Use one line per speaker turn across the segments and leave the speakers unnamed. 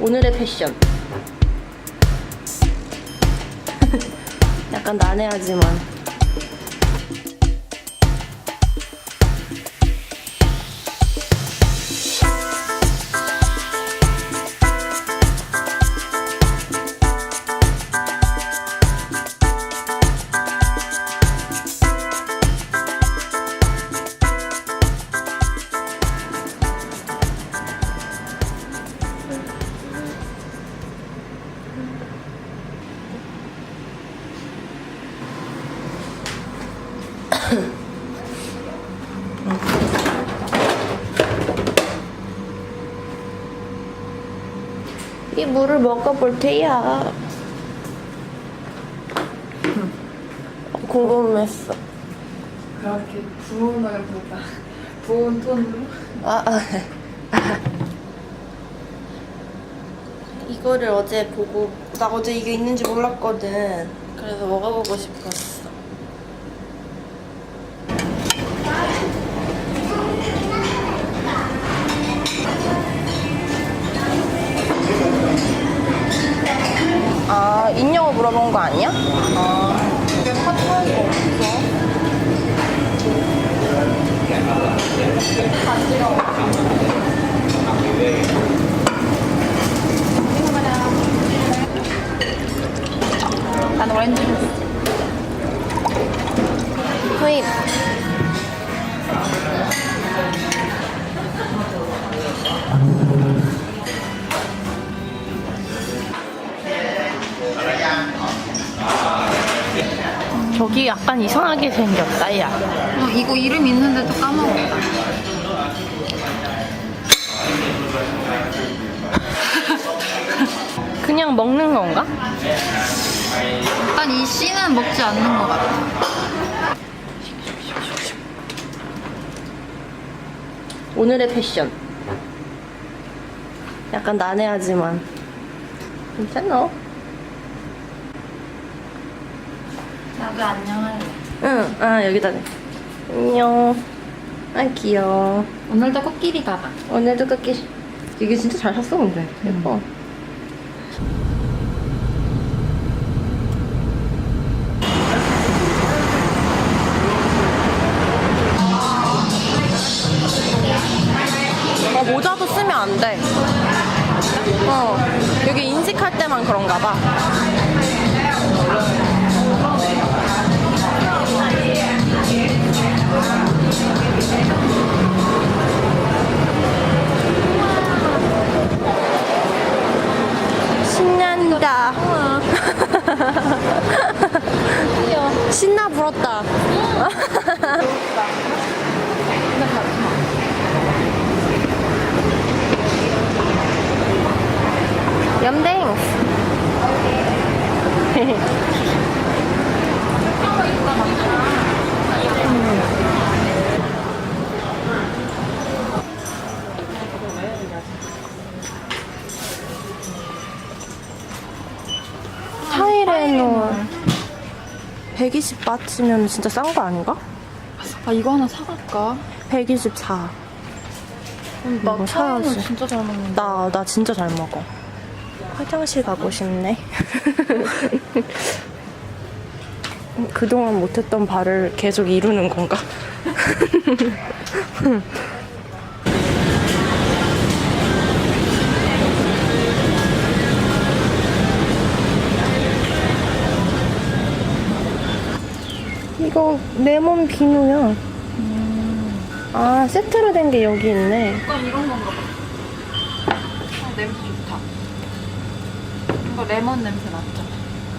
오늘의 패션. 약간 난해하지만. 먹어볼 테야. 궁금했어.
그렇게 부은 말보다 부은 톤으로
아, 아. 이거를 어제 보고 나 어제 이게 있는지 몰랐거든. 그래서 먹어보고 싶었어. 거 아니야?
근데 파트너가 없어 난 오렌지
후임. 약간 이상하게 생겼다, 야.
어, 이거 이름 있는데도 까먹었다
그냥 먹는 건가?
일단 이 씨는 먹지 않는 것 같아
오늘의 패션. 약간 난해하지만. 괜찮아.
나도 안녕할래
응, 아, 여기다. 대. 안녕. 아, 귀여워.
오늘도 코끼리 가봐
오늘도 끝기. 이게 진짜 잘 샀어, 근데. 예뻐. 어, 모자도 쓰면 안 돼. 불었다. 염댕. 타이레놀 120바트면 진짜 싼 거 아닌가?
아 이거 하나 사갈까?
124.
나
이거
차이는
사야지.
진짜 잘 먹는다
나, 나 진짜 잘 먹어. 화장실 가고 싶네. 그동안 못했던 발을 계속 이루는 건가? 이거 레몬 비누야. 아, 세트로 된 게 여기 있네.
약간 이런 건가 봐. 아, 냄새 좋다. 이거 레몬 냄새 났죠?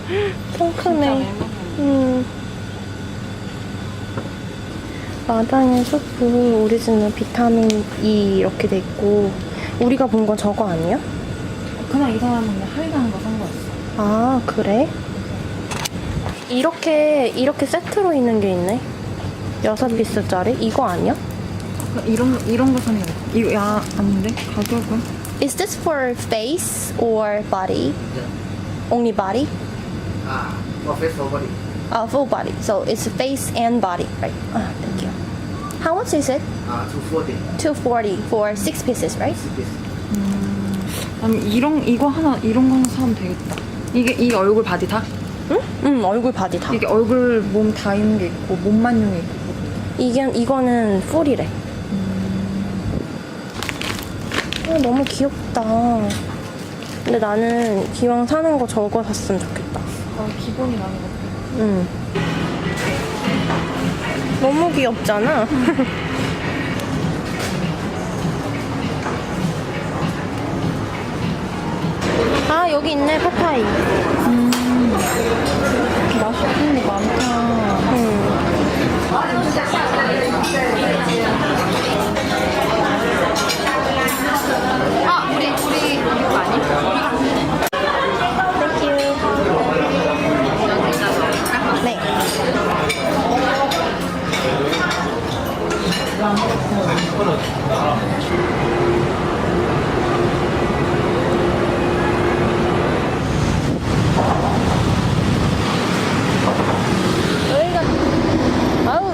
진짜
상큼해.
레몬 냄새.
음. 마당의 수프 오리지널 비타민 E 이렇게 돼 있고 우리가 본 건 저거 아니야?
그냥 이 사람은 그냥 할인하는 거 산 거였어.
아 그래? 이렇게 이렇게 세트로 있는 게 있네. 여섯 피스짜리 이거 아니야?
이런 이런 거 사는 거. 이거 야 아닌데 가격은?
Is this for face or body? Only body?
Ah, for face or body?
Uh, full body. So it's face and body, right? Ah, thank you. How much is it?
Ah, 240.
240 for six pieces, right?
This.
아니 이런 이거 하나 이런 거 하나 사면 되겠다. 이게 이 얼굴 바디 다?
응? 응, 얼굴 바디 다.
이게 얼굴 몸 다 있는 게 있고 몸만용 있고.
이게, 이거는 풀이래. 어, 너무 귀엽다. 근데 나는 기왕 사는 거 저거 샀으면 좋겠다.
아 기본이 나는 거.
응. 너무 귀엽잖아. 아, 여기 있네, 파파이.
거 많다.
응.
아
우리기가 아우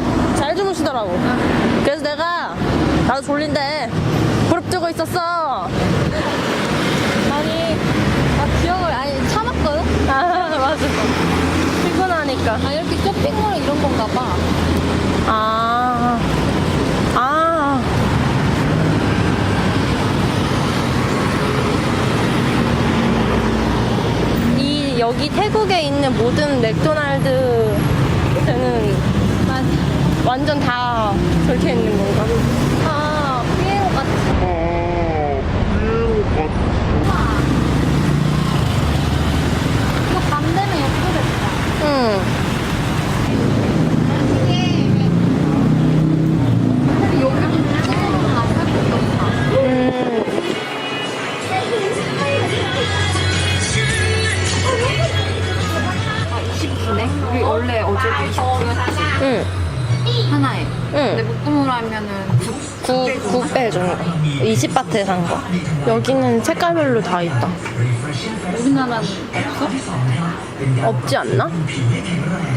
잘 주무시더라고. 그래서 내가 나도 졸린데 무릎 뜨고 있었어. 아니
아, 기억을 아니 참았거든?
아 맞아. 피곤하니까.
아 이렇게 쇼핑몰 이런 건가 봐.
아. 아. 이 여기 태국에 있는 모든 맥도날드는 완전 다 저렇게 있는 건가?
아 피에로 같은. 이거 밤 되면 예쁘겠다.
응.
근데 여기는 찍어놓은 앞에 것도 없다.
음.
아 29네? 우리 원래 어제도 29였지.
응.
하나에. 근데
응.
묶음으로 하면은 9
9, 9배 정도. 20바트에 산 거. 여기는 색깔별로 다 있다.
우리나라는 없어?
없지 않나?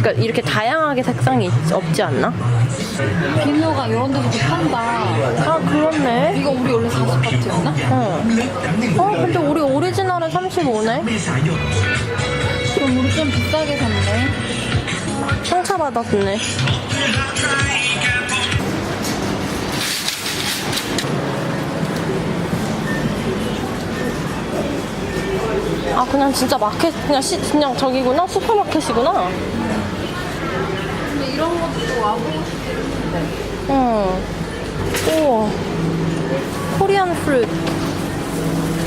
그러니까 이렇게 다양하게 색상이 있- 없지 않나?
비누가 이런 데서도 판다.
아 그렇네.
이거 우리 원래 40바트였나?
어. 어 근데 우리 오리지널은 35네.
그럼 우리 좀 비싸게 샀네.
상처받았네. 아 그냥 진짜 마켓 그냥 시, 그냥 저기구나 슈퍼마켓이구나.
근데 이런 것도 와보고 싶은데.
응. 우와. 코리안 프루트.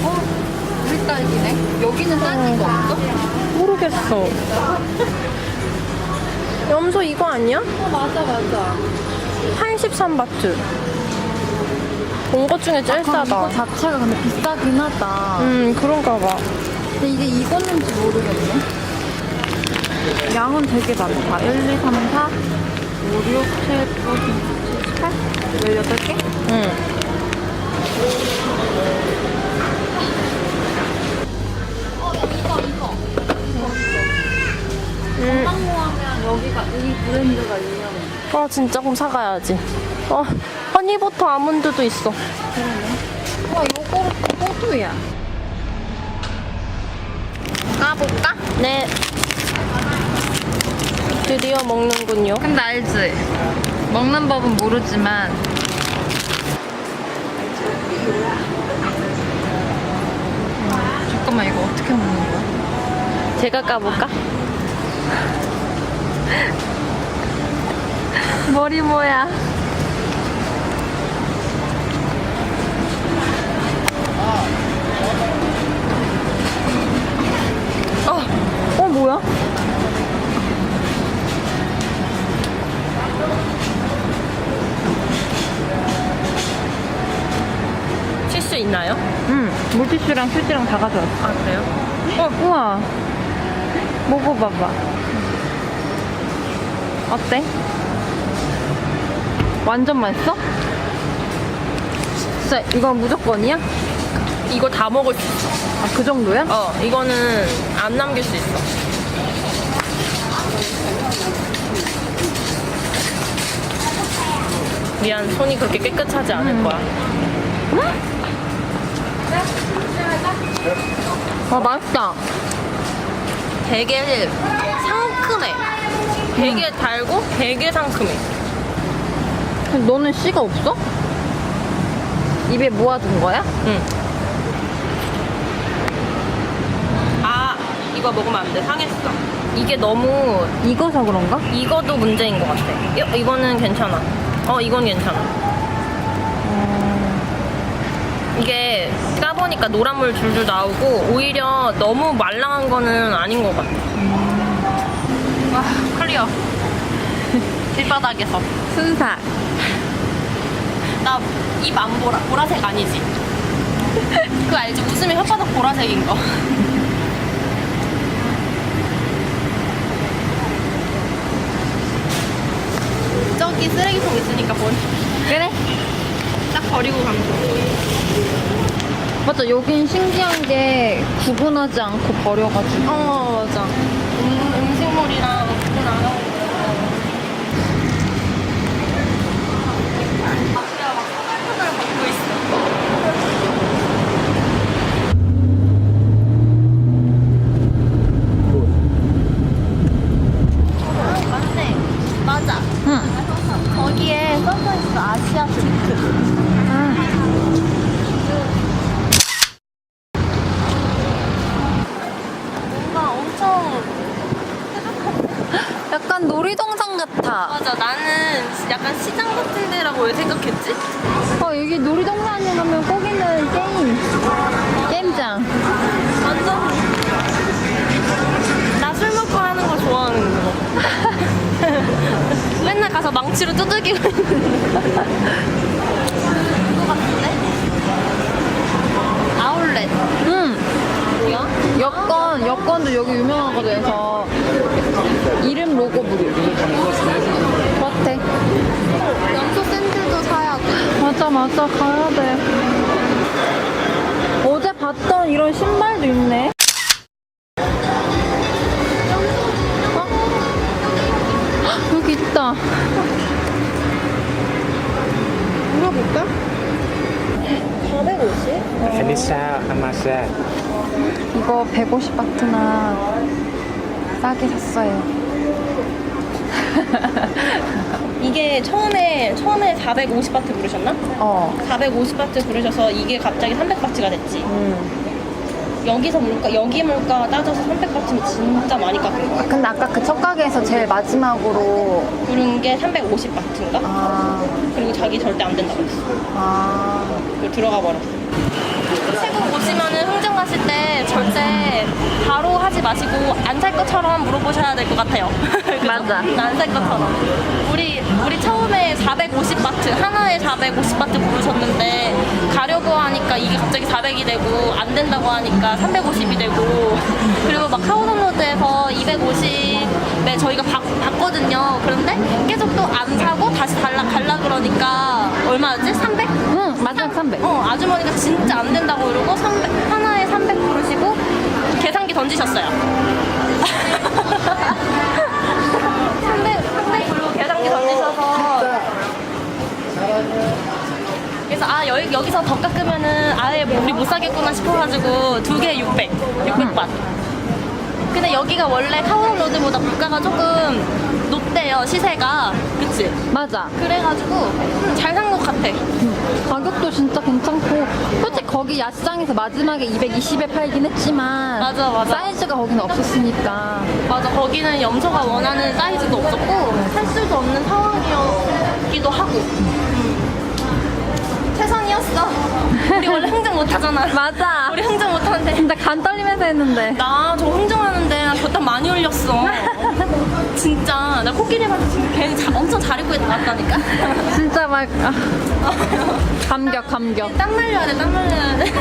어? 우리 딸기네? 여기는 딸기가 없어?
모르겠어. 염소 이거 아니야?
어, 맞아, 맞아.
83바트. 본 것 중에 제일
그럼
싸다.
이거 자체가 근데 비싸긴 하다.
음, 그런가 봐.
근데 이게 이거는지 모르겠네. 양은 되게 많다. 1, 2, 3, 4, 5, 6, 7, 8, 18,
18,
18, 18, 18, 18, 여기가 이 브랜드가 유명해.
아, 진짜 그럼 사가야지. 어, 허니버터 아몬드도 있어.
와 요거 호두야. 까볼까?
네. 드디어 먹는군요.
근데 알지? 먹는 법은 모르지만 음, 잠깐만 이거 어떻게 먹는 거야?
제가 까볼까? 머리 뭐야? 어, 어 뭐야? 칠수 있나요?
응 물티슈랑 휴지랑 다 가져왔어
아 그래요?
어 우와 먹어봐봐 어때? 완전 맛있어? 진짜 이건 무조건이야?
이거 다 먹을 수 있어.
아 그 정도야?
어, 이거는 안 남길 수 있어. 미안, 손이 그렇게 깨끗하지 않을 거야. 아 맛있다. 되게. 되게 달고 되게 상큼해. 너는 씨가 없어? 입에 모아둔 거야? 응. 아 이거 먹으면 안 돼. 상했어. 이게 너무
익어서 그런가?
이거도 문제인 것 같아. 이, 이거는 괜찮아. 어, 이건 괜찮아. 이게 까보니까 노란물 줄줄 나오고 오히려 너무 말랑한 거는 아닌 것 같아. 와, 클리어. 길바닥에서.
순삭.
나 입 안 보라, 보라색 아니지? 그거 알지? 웃으면 혓바닥 보라색인 거. 저기 쓰레기통 있으니까 버리.
그래?
딱 버리고 가면 돼.
맞아, 여긴 신기한 게 구분하지 않고 버려가지고.
어, 맞아. 음, 음식물이랑 구분 안 하고. 그냥 막 사달사달 먹고 있어. 맞네. 맞아.
응.
거기에 써져 있어 아시아 틴트. 뭔가 엄청
약간 놀이동산 같아.
맞아. 나는 약간 시장 같은 데라고 왜 생각했지?
어, 여기 놀이동산에 가면 꼭 있는 게임. 게임장.
완전 나 술 먹고 하는 거 좋아하는 가서 망치로 두들기고 있는? 아울렛.
응.
뭐야?
여권, 여권도 여기 유명하거든. 그래서 이름 로고 부르. 어때?
염소 샌들도 사야 돼.
맞아, 맞아. 가야 돼. 어제 봤던 이런 신발도 있네. 어? 헉, 여기 있다.
물어볼까? 450?
Vanessa Amasa
이거 150바트나 싸게 샀어요.
이게 처음에 처음에 450바트 부르셨나?
어.
450바트 부르셔서 이게 갑자기 300바트가 됐지.
음.
여기서 물가 여기 물가 따져서 300바트면 진짜 많이 깎은 거야.
근데 아까 그 첫 가게에서 제일 마지막으로
부른 게 350바트인가?
아,
그리고 자기 절대 안 된다고 했어.
아.
그리고 들어가 버렸어. 태국 오시면은 흥정 가실 때 절대 바로 하지 마시고 안 살 것처럼 물어보셔야 될 것 같아요.
맞아.
안 살 것처럼. 우리 우리 처음에 450바트 하나에 450바트 부르셨는데 가려고 하니까 이게 갑자기 400이 되고 안 된다고 하니까 350이 되고 그리고 막 카우던로드에서 250에 저희가 바, 봤거든요. 그런데 계속 또 안 사고 다시 달라 갈라 그러니까 얼마였지? 300?
응, 맞아, 300.
어, 아주머니가 진짜 안 된다고 이러고 300, 하나에 300 부르시고 계산기 던지셨어요. 300, 300 부르고 계산기 던지셔서 그래서 아 여기, 여기서 더 깎으면은 아예 뭐 우리 못 사겠구나 싶어가지고 두 개에 600, 600바 근데 여기가 원래 카오롱 로드보다 물가가 조금 높대요 시세가 그치?
맞아.
그래가지고 음, 잘산 것 같아
가격도 진짜 괜찮고, 솔직히 거기 야시장에서 마지막에 220에 팔긴 했지만,
맞아, 맞아.
사이즈가 거기는 없었으니까.
맞아 거기는 염소가 원하는 사이즈도 없었고 살 수도 없는 상황이었기도 하고 음. 최선이었어 우리 원래 흥정 못하잖아
맞아.
우리 흥정 못하는데
진짜 간 떨리면서 했는데.
나 저 흥정하는데 나 곁단 많이 흘렸어 진짜 나 코끼리 봐서 지금 걔는 자- 엄청 잘 입고 나왔다니까
진짜 막, 아, 감격, 감격.
땀 날려야 돼 땀 날려야 돼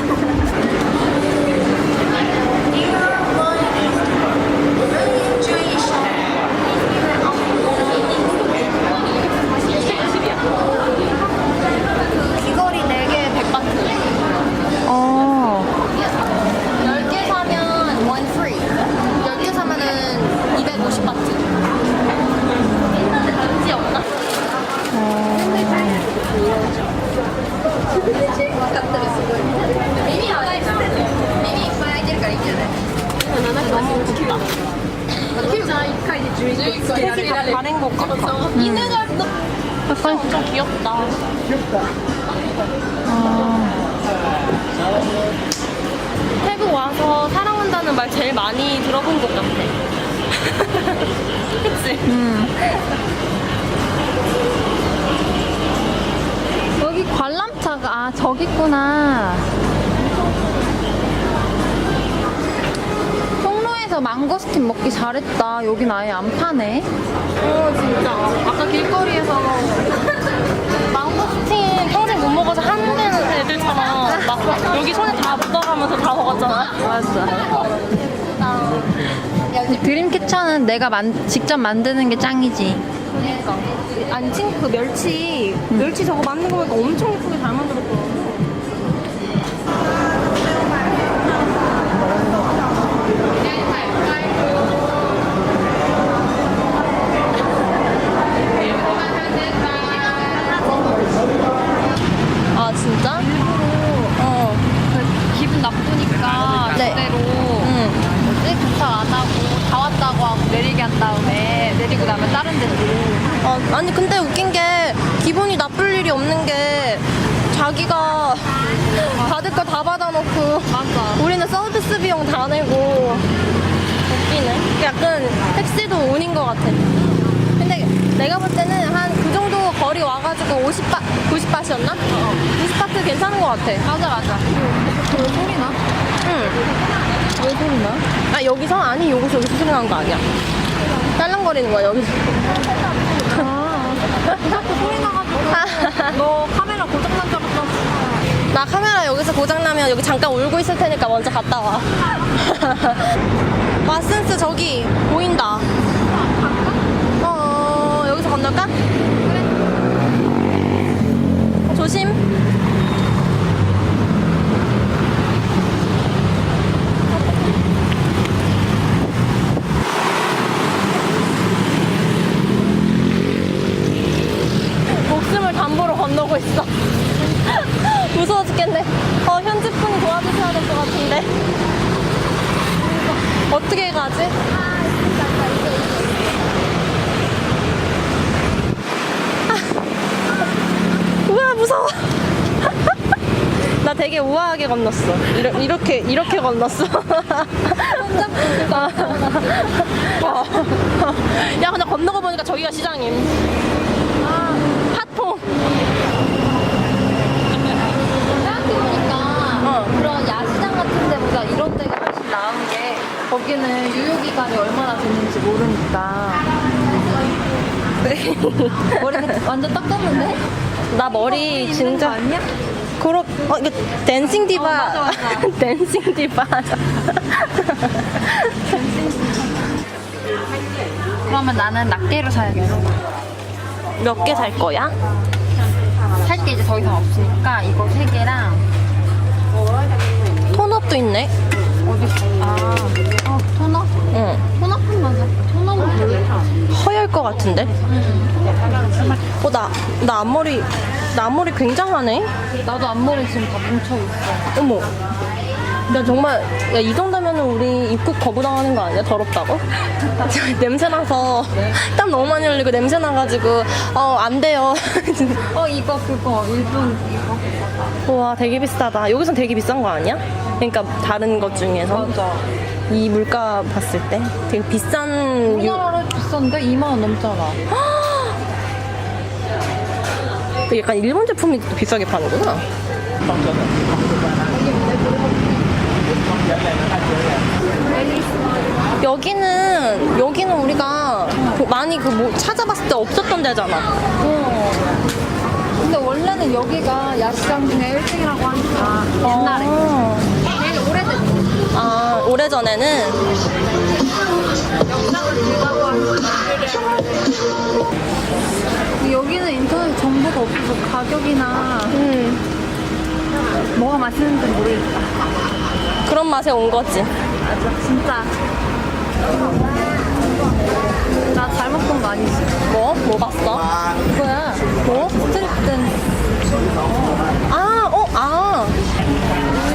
엄청 귀엽다. 태국 와서 사랑한다는 말 제일 많이 들어본 것 같아. 그치?
여기 관람차가 아 저기 있구나 통로에서 망고스틴 먹기 잘했다 여긴 아예 안 파네
어, 진짜. 아까 길거리에서 망고스틴 평생 못 먹어서 한 대는 애들처럼 막 여기 손에 다 묻어가면서 다 먹었잖아.
맞아 이 드림 캐쳐는 내가 만, 직접 만드는 게 짱이지
아니, 친, 그 멸치, 멸치 저거 만든 거 보니까 엄청 예쁘게 잘 만들었더라고. 아, 진짜? 어.
그 기분 나쁘니까
네.
제대로
응.
뭐지? 도착 안 하고 다 왔다고 하고 내리게 한 다음에 내리고 나면 다른 데로
어, 아니 근데 웃긴 게 기분이 나쁠 일이 없는 게 자기가 받을 거 다 받아놓고
맞아
우리는 서비스 비용 다 내고 웃기네 약간 택시도 운인 것 같아 근데 내가 볼 때는 한 그 정도 거리 와가지고 50바, 90바트였나? 어. 90바트 괜찮은 것 같아
맞아 맞아 왜 소리 나?
응.
왜 소리 나?
아 여기서? 아니 여기서 여기서 소리 나는 거 아니야 딸랑거리는 거야 여기서
아 자꾸 소리 나가지고 너 카메라 고장난 줄 알았어
나 카메라 여기서 고장나면 여기 잠깐 울고 있을 테니까 먼저 갔다 와. 마센스 저기 보인다. 어, 여기서 건널까? 그래. 조심. 목숨을 담보로 건너고 있어. 무서워 죽겠네. 어, 현지분이 도와주셔야 될 것 같은데. 어떻게 가지? 아. 우와, 무서워. 나 되게 우아하게 건넜어. 이러, 이렇게, 건넜어. 어. 야, 근데 건너고 보니까 저기가 시장임. 핫통.
생각해보니까
어.
그런 야시장 같은 데보다 이런 데가 훨씬 나은 게 거기는 유효기간이 얼마나 됐는지 모르니까 머리가 완전 닦았는데?
나 머리
있는
진짜.
거 아니야?
그렇 어 이거 댄싱 디바.
어, 맞아, 맞아.
댄싱 디바.
그러면 나는 낱개로 사야겠어.
몇 개 살 거야?
살 게 이제 더 이상 없으니까 이거 세 개랑
톤업도 있네.
어디 아 어, 토너?
응.
토너뿐만 사. 토너는 별로
허열 것 같은데? 어 나 나 앞머리 나 앞머리 굉장하네.
나도 앞머리 지금 다 뭉쳐있어.
어머. 야 정말 야 이 정도면 우리 입국 거부당하는 거 아니야? 더럽다고? 냄새 나서. 땀 너무 많이 흘리고 냄새 나가지고 어 안 돼요.
어 이거 그거 일본 이거.
와 되게 비싸다. 여기선 되게 비싼 거 아니야? 그러니까 다른 것 중에서.
맞아.
이 물가 봤을 때. 되게 비싼 유...
우리나라로 비싼데 2만 원 넘잖아
약간 일본 제품이 또 비싸게 파는구나. 여기는 여기는 우리가 그 많이 그 뭐 찾아봤을 때 없었던 데잖아.
근데 원래는 여기가 야시장 중에 1등이라고 하니까 옛날에
아,
제일 오래됐지
아 오래 전에는
영상을 여기는 인터넷 정보가 없어서 가격이나
음,
뭐가 맛있는지 모르겠다
그런 맛에 온 거지.
맞아 진짜 나 잘못 본 거 아니지?
뭐? 뭐 봤어?
이거야
뭐?
스트립 댄스
아, 어, 아.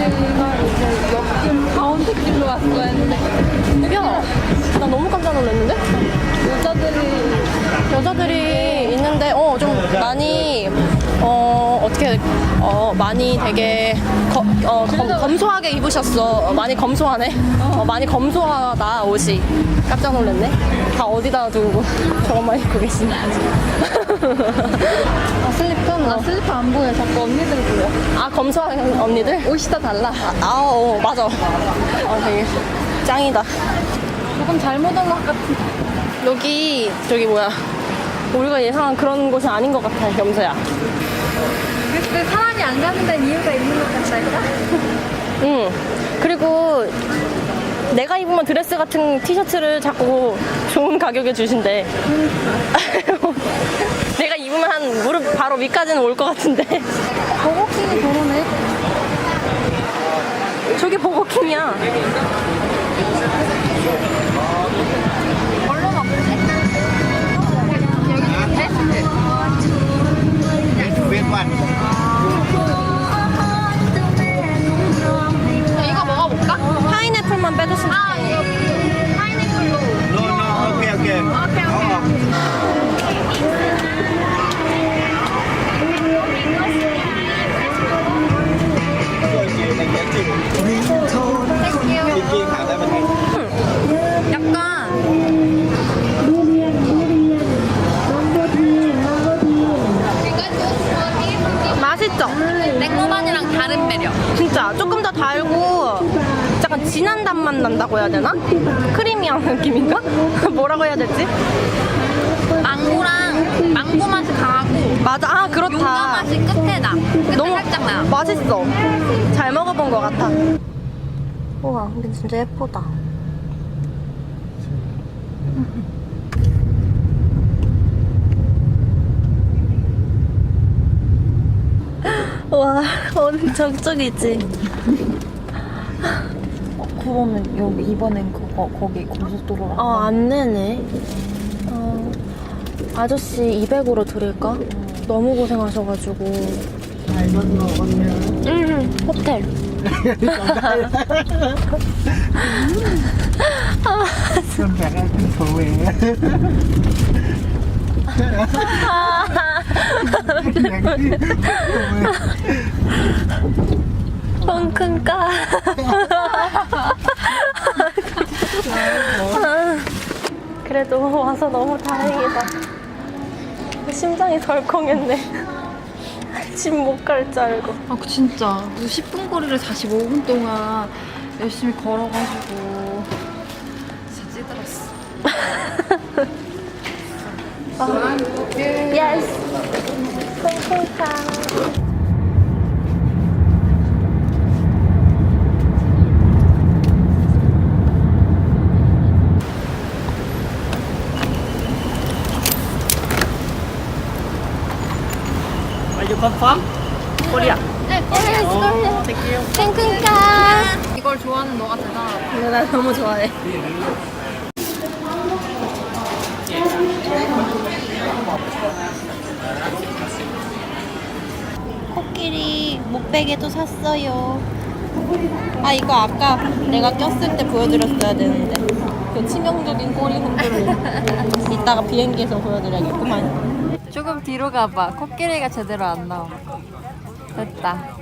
우리가 이제 옆길 가운데 선택길로 왔어야 했는데.
야, 나 너무 깜짝 놀랐는데?
여자들이
여자들이 있는데 어 좀 많이 어 어떻게 어 많이 되게 거, 어, 검, 검소하게 입으셨어 어, 많이 검소하네 어, 많이 검소하다 옷이 깜짝 놀랐네 다 어디다 두고 저것만 입고 계시나
아 슬리퍼? 나 슬리퍼 안 보여. 자꾸 언니들 보여.
아 검소한 언니들
옷이 다 달라.
아 어, 맞아 어 되게 짱이다
조금 잘못 온 것 같은.
여기 저기 뭐야 우리가 예상한 그런 곳이 아닌 것 같아 염소야
근데 사람이 안 가는 데는 이유가 있는 것 같달까?
응. 그리고 내가 입으면 드레스 같은 티셔츠를 자꾸 좋은 가격에 주신대. 내가 입으면 한 무릎 바로 위까지는 올 것 같은데.
버거킹이 저러네.
저기 버거킹이야.
One.
이거 먹어볼까?
파인애플만 빼줬으면
아, 이거
진한 단맛 난다고 해야 되나? 크리미한 느낌인가? 뭐라고 해야 되지?
망고랑 망고 맛이 강하고
맞아, 아 그렇다.
용과 맛이 끝에 나. 끝에
너무
살짝 나.
맛있어. 잘 먹어본 것 같아. 우와, 근데 진짜 예쁘다. 와, 엄청 쪽이지.
그러면 여기 이번엔 그거 거기 고속도로랑
어, 안 내네. 어, 아저씨 200으로 드릴까? 너무 고생하셔가지고. 응, 호텔.
Ăn thành phố về
펑큰까. 그래도 와서 너무 다행이다. 심장이 덜컹했네. 집 못 갈 줄 알고.
아 진짜 10분 거리를 45분 동안 열심히 걸어가지고 진짜 찌들었어
예스. 콩콩카.
Confirm? Korea
네,
콩콩카.
이걸 좋아하는 너가 대단하다
근데 나 너무 좋아해. 코끼리 목베개도 샀어요. 아 이거 아까 내가 꼈을 때 보여드렸어야 되는데 그 치명적인 꼬리 흔들림 이따가 비행기에서 보여드려야겠구만.
조금 뒤로 가봐. 코끼리가 제대로 안 나와. 됐다